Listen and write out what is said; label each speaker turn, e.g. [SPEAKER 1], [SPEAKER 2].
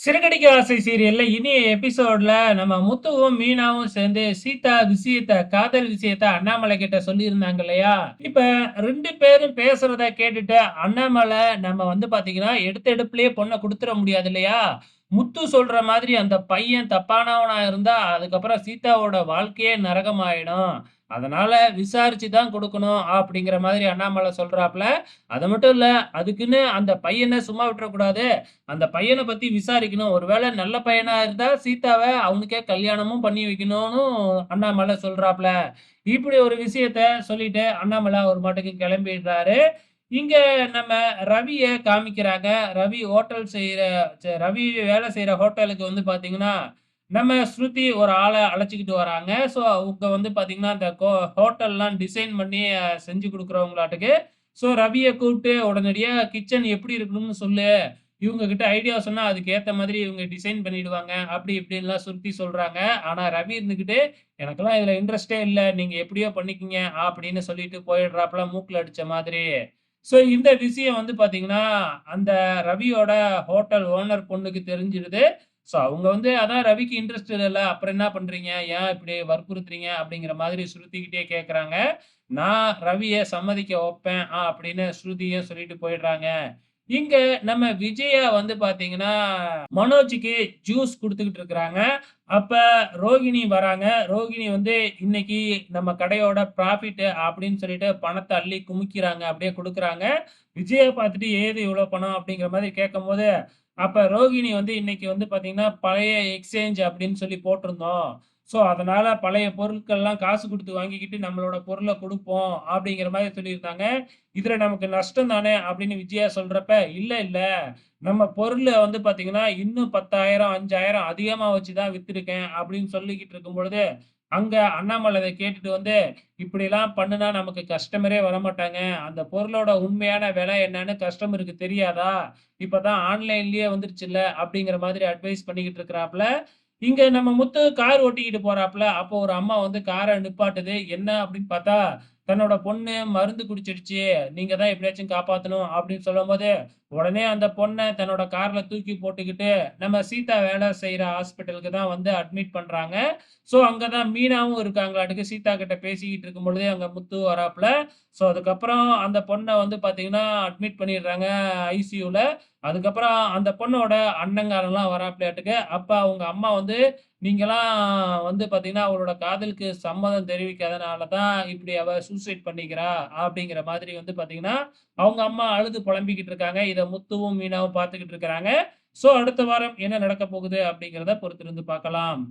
[SPEAKER 1] சிறுகடிக்க ஆசை சீரியல்ல இனிய எபிசோட்ல நம்ம முத்துவும் மீனாவும் சேர்ந்து சீதா விஷயத்த காதல் விஷயத்த அண்ணாமலை கிட்ட சொல்லியிருந்தாங்க இல்லையா? இப்ப ரெண்டு பேரும் பேசுறத கேட்டுட்டு அண்ணாமலை நம்ம வந்து பாத்தீங்கன்னா எடுத்த எடுப்புலயே பொண்ணை கொடுத்துட முடியாது இல்லையா? முத்து சொல்ற மாதிரி அந்த பையன் தப்பானவனா இருந்தா அதுக்கப்புறம் சீதாவோட வாழ்க்கையே நரகமாயிடும். அதனால விசாரிச்சு தான் கொடுக்கணும் அப்படிங்கிற மாதிரி அண்ணாமலை சொல்றாப்ல அது மட்டும் இல்ல அதுக்குன்னு அந்த பையனை சும்மா விட்டுறக்கூடாது. அந்த பையனை பத்தி விசாரிக்கணும். ஒருவேளை நல்ல பையனா இருந்தா சீதாவை அவனுக்கே கல்யாணமும் பண்ணி வைக்கணும்னு அண்ணாமலை சொல்றாப்ல இப்படி ஒரு விஷயத்த சொல்லிட்டு அண்ணாமலை ஒரு மாட்டுக்கு கிளம்பிடுறாரு. இங்க நம்ம ரவிய காமிக்கிறாங்க. ரவி ஹோட்டல் செய்யற ரவி வேலை செய்யற ஹோட்டலுக்கு வந்து பாத்தீங்கன்னா நம்ம ஸ்ருதி ஒரு ஆளை அழைச்சிக்கிட்டு வராங்க. ஸோ அவங்க வந்து பார்த்தீங்கன்னா அந்த ஹோட்டல்லாம் டிசைன் பண்ணி செஞ்சு கொடுக்குறவங்களாட்டுக்கு ஸோ ரவியை கூப்பிட்டு உடனடியாக கிச்சன் எப்படி இருக்கணும்னு சொல்லு. இவங்க கிட்ட ஐடியா சொன்னால் அதுக்கு மாதிரி இவங்க டிசைன் பண்ணிடுவாங்க. அப்படி இப்படின்லாம் சுருத்தி சொல்கிறாங்க ஆனால் ரவி இருந்துக்கிட்டு எனக்கெல்லாம் இதில் இன்ட்ரெஸ்டே இல்லை. நீங்கள் எப்படியோ பண்ணிக்கிங்க. அப்படின்னு சொல்லிட்டு போயிடுறாப்புல மூக்கில் அடித்த மாதிரி. ஸோ இந்த விஷயம் வந்து பார்த்தீங்கன்னா அந்த ரவியோட ஹோட்டல் ஓனர் பொண்ணுக்கு தெரிஞ்சிடுது. ஸோ அவங்க வந்து அதான் ரவிக்கு இன்ட்ரெஸ்ட் இல்லை அப்புறம் என்ன பண்ணுறீங்க ஏன் இப்படி வற்புறுத்துறீங்க? அப்படிங்கிற மாதிரி ஸ்ருதிக்கிட்டே கேட்குறாங்க நான் ரவியை சம்மதிக்க வைப்பேன். ஆ அப்படின்னு ஸ்ருதியும் சொல்லிட்டு போயிடுறாங்க. இங்க நம்ம விஜயா வந்து பாத்தீங்கன்னா மனோஜுக்கு ஜூஸ் கொடுத்துக்கிட்டு இருக்கிறாங்க. அப்ப ரோகிணி வராங்க. ரோகிணி வந்து இன்னைக்கு நம்ம கடையோட ப்ராஃபிட் அப்படின்னு சொல்லிட்டு பணத்தை அள்ளி குமிக்கிறாங்க. அப்படியே கொடுக்குறாங்க. விஜயை பார்த்துட்டு ஏது இவ்வளவு பணம் அப்படிங்கிற மாதிரி கேட்கும்போது அப்ப ரோகிணி வந்து இன்னைக்கு வந்து பாத்தீங்கன்னா பழைய எக்ஸ்சேஞ்ச் அப்படின்னு சொல்லி போட்டிருந்தோம். ஸோ அதனால பழைய பொருட்கள்லாம் காசு கொடுத்து வாங்கிக்கிட்டு நம்மளோட பொருளை கொடுப்போம் அப்படிங்கிற மாதிரி சொல்லியிருந்தாங்க. இதுல நமக்கு நஷ்டம் தானே அப்படின்னு விஜயா சொல்றப்ப இல்ல இல்ல. நம்ம பொருளை வந்து பாத்தீங்கன்னா இன்னும் பத்தாயிரம் அஞ்சாயிரம் அதிகமா வச்சுதான் வித்திருக்கேன் அப்படின்னு சொல்லிக்கிட்டு இருக்கும் பொழுது அங்க அண்ணாமலை அதை கேட்டுட்டு வந்து இப்படிலாம் பண்ணுனா நமக்கு கஸ்டமரே வரமாட்டாங்க. அந்த பொருளோட உண்மையான விலை என்னன்னு கஸ்டமருக்கு தெரியாதா? இப்பதான் ஆன்லைன்லயே வந்துருச்சுல்ல? அப்படிங்கிற மாதிரி அட்வைஸ் பண்ணிக்கிட்டு இருக்கிறாப்புல இங்க நம்ம முத்து கார் ஓட்டிக்கிட்டு போறாப்ல அப்போ ஒரு அம்மா வந்து காரை நிப்பாட்டுது. என்ன அப்படின்னு பார்த்தா தன்னோட பொண்ணு மருந்து குடிச்சிடுச்சு. நீங்க தான் எப்படியாச்சும் காப்பாத்தணும் அப்படின்னு சொல்லும் போது உடனே அந்த பொண்ணை தன்னோட கார்ல தூக்கி போட்டுக்கிட்டு நம்ம சீதா வேலை செய்யற ஹாஸ்பிட்டலுக்கு தான் வந்து அட்மிட் பண்றாங்க. ஸோ அங்கதான் மீனாவும் இருக்காங்களாட்டுக்கு சீதா கிட்ட பேசிக்கிட்டு இருக்கும் பொழுதே அங்க முத்து வராப்புல. ஸோ அதுக்கப்புறம் அந்த பொண்ணை வந்து பாத்தீங்கன்னா அட்மிட் பண்ணிடுறாங்க ஐசியூல அதுக்கப்புறம் அந்த பொண்ணோட அண்ணங்காரெல்லாம் வராப்பிள்ளையாட்டுக்கு அப்ப அவங்க அம்மா வந்து நீங்களாம் வந்து பாத்தீங்கன்னா அவளோட காதலுக்கு சம்மதம் தெரிவிக்காதனால தான் இப்படி அவ சூசைட் பண்ணிக்கிறா. அப்படிங்கிற மாதிரி வந்து பாத்தீங்கன்னா அவங்க அம்மா அழுது புலம்பிக்கிட்டு இருக்காங்க. இதை முத்துவும் மீனாவும் பார்த்துக்கிட்டு இருக்கிறாங்க. ஸோ அடுத்த வாரம் என்ன நடக்க போகுது அப்படிங்கிறத பொறுத்திருந்து பார்க்கலாம்.